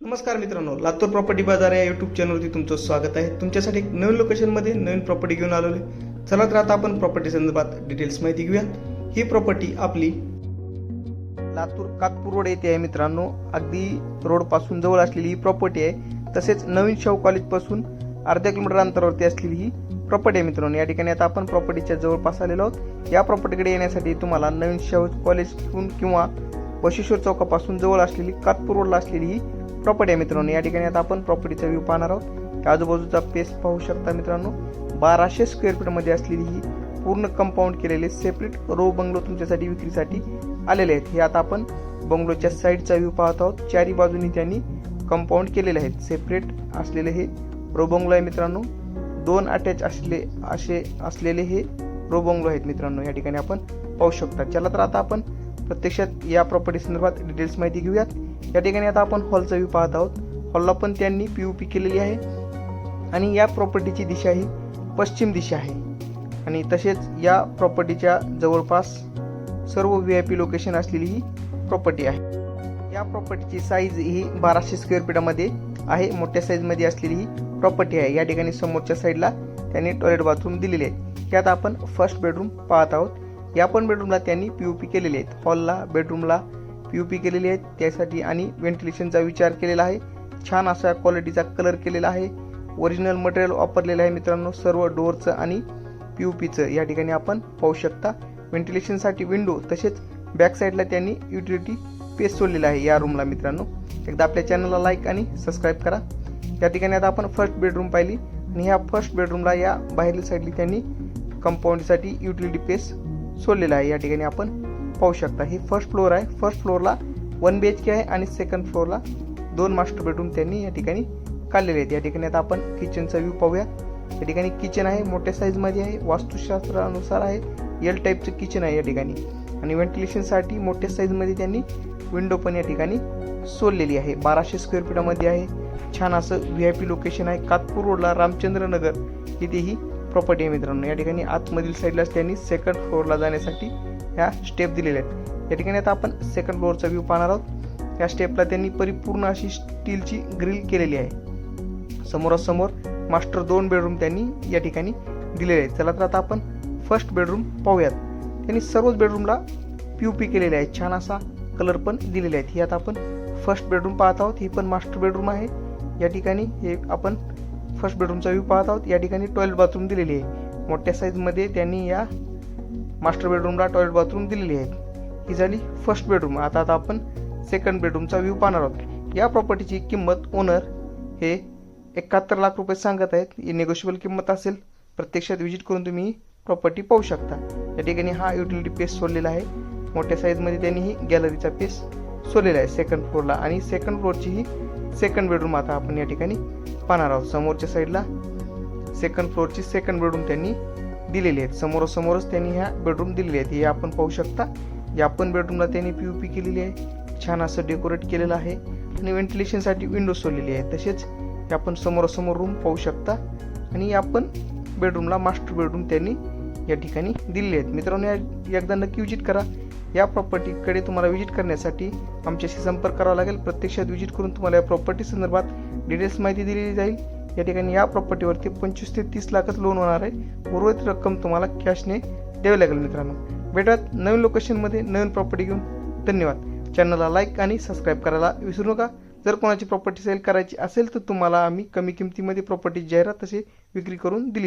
नमस्कार मित्रांनो लातूर प्रॉपर्टी बाजार या युट्यूब चॅनलवरती तुमचं स्वागत आहे. तुमच्यासाठी एक नवीन लोकेशनमध्ये नवीन प्रॉपर्टी घेऊन आलो आहे चला तर आता आपण प्रॉपर्टी संदर्भात डिटेल्स माहिती घेऊयात. ही प्रॉपर्टी आपली लातूर कातपूर रोड येथे आहे मित्रांनो. अगदी रोडपासून जवळ असलेली ही प्रॉपर्टी आहे. तसेच नवीन शाहू कॉलेजपासून अर्ध्या किलोमीटर अंतरावरती असलेली ही प्रॉपर्टी आहे मित्रांनो. या ठिकाणी आता आपण प्रॉपर्टीच्या जवळपास आलेलो आहोत. या प्रॉपर्टीकडे येण्यासाठी तुम्हाला नवीन शाहू कॉलेजकडून किंवा बशेश्वर चौकापासून जवळ असलेली कातपूर रोडला असलेली ही प्रॉपर्टी आहे मित्रांनो. या ठिकाणी आता आपण प्रॉपर्टीचा व्ह्यू पाहणार आहोत. आजूबाजूचा पेस पाहू शकता मित्रांनो. बाराशे स्क्वेअर फीटमध्ये असलेली ही पूर्ण कंपाऊंड केलेले सेपरेट रो बंगलो तुमच्यासाठी विक्रीसाठी आलेले आहेत. हे आता आपण बंगलोच्या साईडचा व्ह्यू पाहत आहोत. चारी बाजूनी त्यांनी कंपाऊंड केलेले आहेत. सेपरेट असलेले हे रो बंगलो आहे मित्रांनो. दोन अटॅच असले असे असलेले हे रो बंगलो आहेत मित्रांनो. या ठिकाणी आपण पाहू शकता. चला तर आता आपण प्रत्यक्षात या प्रॉपर्टी संदर्भात डिटेल्स माहिती घेऊयात. या ठिकाणी आता आपण हॉलचा व्ह्यू पाहत आहोत. हॉलला पण त्यांनी पी यू पी केलेली आहे. आणि या प्रॉपर्टीची दिशा ही पश्चिम दिशा आहे. आणि तसेच या प्रॉपर्टीच्या जवळपास सर्व व्ही आय पी लोकेशन असलेली ही प्रॉपर्टी आहे. या प्रॉपर्टीची साईज ही बाराशे स्क्वेअर फीटामध्ये आहे. मोठ्या साईजमध्ये असलेली ही प्रॉपर्टी आहे. या ठिकाणी समोरच्या साईडला त्यांनी टॉयलेट बाथरूम दिलेले आहेत. यात आपण फर्स्ट बेडरूम पाहत आहोत. या पण बेडरूमला त्यांनी पी यू पी केलेले आहेत. हॉलला बेडरूमला पी यू पी केलेली आहेत त्यासाठी आणि व्हेंटिलेशनचा विचार केलेला आहे. छान असा क्वालिटीचा कलर केलेला आहे. ओरिजिनल मटेरियल वापरलेलं आहे मित्रांनो. सर्व डोअरचं आणि पी यू पीचं. या ठिकाणी आपण पाहू शकता. व्हेंटिलेशनसाठी विंडो तसेच बॅक साईडला त्यांनी युटिलिटी पेस सोडलेला आहे या रूमला मित्रांनो. एकदा आपल्या चॅनलला लाईक आणि सबस्क्राईब करा. या ठिकाणी आता आपण फर्स्ट बेडरूम पाहिली. आणि ह्या फर्स्ट बेडरूमला या बाहेरील साईडली त्यांनी कंपाऊंडसाठी युटिलिटी पेस सोडलेला आहे. या ठिकाणी आपण पाहू शकता. ही फर्स्ट फ्लोअर आहे. फर्स्ट फ्लोअरला वन बी एच के आहे आणि सेकंड फ्लोअरला दोन मास्टर बेडरूम त्यांनी या ठिकाणी काढलेले आहेत. या ठिकाणी आता आपण किचनचा व्ह्यू पाहूया. या ठिकाणी किचन आहे. मोठ्या साईजमध्ये आहे. वास्तुशास्त्रानुसार आहे. एल टाईपचं किचन आहे या ठिकाणी. आणि व्हेंटिलेशनसाठी मोठ्या साईजमध्ये त्यांनी विंडो पण या ठिकाणी सोडलेली आहे. बाराशे स्क्वेअर फीटामध्ये आहे. छान असं व्ही आय पी लोकेशन आहे. कातपूर रोडला रामचंद्र नगर इथे ही प्रॉपर्टी आहे मित्रांनो. या ठिकाणी आतमधील साईडलाच त्यांनी सेकंड फ्लोअरला जाण्यासाठी ह्या स्टेप दिलेल्या आहेत. या ठिकाणी आता आपण सेकंड फ्लोअरचा व्ह्यू पाहणार आहोत. या स्टेपला त्यांनी परिपूर्ण अशी स्टीलची ग्रिल केलेली आहे. समोरासमोर मास्टर दोन बेडरूम त्यांनी या ठिकाणी दिलेले आहेत. चला तर आता आपण फर्स्ट बेडरूम पाहूयात. त्यांनी सर्वच बेडरूमला पी यू पी केलेले आहे. छान असा कलर पण दिलेले आहेत. ही आता आपण फर्स्ट बेडरूम पाहत आहोत. ही पण मास्टर बेडरूम आहे. या ठिकाणी हे आपण फर्स्ट बेडरूमचा व्ह्यू पाहत आहोत. या ठिकाणी टॉयलेट बाथरूम दिलेली आहे. मोठ्या साईजमध्ये त्यांनी या मास्टर बेडरूमला टॉयलेट बाथरूम दिलेली आहे. ही झाली फर्स्ट बेडरूम आता आता आपण सेकंड बेडरूमचा व्ह्यू पाहणार आहोत. या प्रॉपर्टीची किंमत ओनर हे एकाहत्तर लाख रुपये सांगत आहेत. ही नेगोशिएबल किंमत असेल. प्रत्यक्षात व्हिजिट करून तुम्ही ही प्रॉपर्टी पाहू शकता. या ठिकाणी हा युटिलिटी पेस सोडलेला आहे. मोठ्या साईजमध्ये त्यांनी ही गॅलरीचा पेस सोडलेला आहे सेकंड फ्लोअरला आणि सेकंड फ्लोअरची ही सेकंड बेडरूम आता आपण या ठिकाणी पाहणार आहोत. समोरच्या साईडला सेकंड फ्लोअरची सेकंड बेडरूम त्यांनी दिलेली आहेत. समोरासमोरच त्यांनी ह्या बेडरूम दिलेली आहेत. हे आपण पाहू शकता. या पण बेडरूमला त्यांनी पी यू पी केलेली आहे. छान असं डेकोरेट केलेलं आहे. आणि व्हेंटिलेशनसाठी विंडो सोडलेली आहे. तसेच हे आपण समोरासमोर रूम पाहू शकता. आणि या पण बेडरूमला मास्टर बेडरूम त्यांनी या ठिकाणी दिलेले आहेत. मित्रांनो या एकदा नक्की विजिट करा. या प्रॉपर्टीकडे तुम्हाला विजिट करण्यासाठी आमच्याशी संपर्क करावा लागेल. प्रत्यक्षात विजिट करून तुम्हाला या प्रॉपर्टी संदर्भात डिटेल्स माहिती दिलेली जाईल. या ठिकाणी या प्रॉपर्टीवरती पंचवीस ते तीस लाखच लोन होणार आहे. उर्वरित रक्कम तुम्हाला कॅशने द्यावी लागेल मित्रांनो. भेटात नवीन लोकेशनमध्ये नवीन प्रॉपर्टी घेऊन. धन्यवाद. चॅनलला लाईक आणि सबस्क्राईब करायला विसरू नका. जर कोणाची प्रॉपर्टी सेल करायची असेल तर तुम्हाला आम्ही कमी किमतीमध्ये प्रॉपर्टी जाहिरात तसे विक्री करून दिली